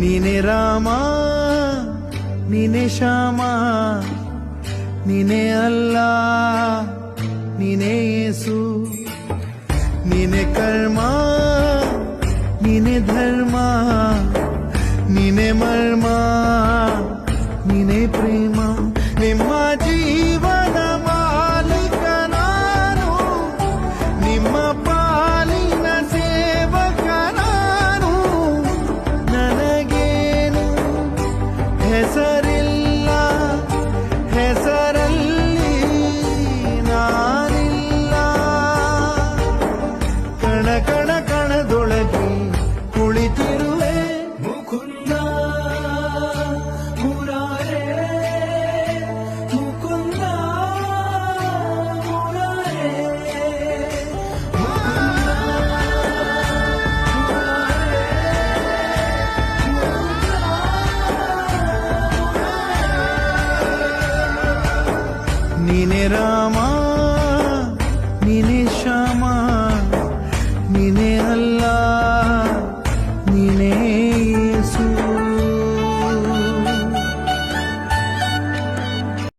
ರಾಮ ನೀನೆ ಶ್ಯಾಮ ನೀನೆ ಅಲ್ಲ ನೀನೆ ಯೇಸು ನೀನೆ ಕರ್ಮ ನೀನೆ ಧರ್ಮ. ಹೆಸರಿಲ್ಲ ನೀನೆ ರಾಮ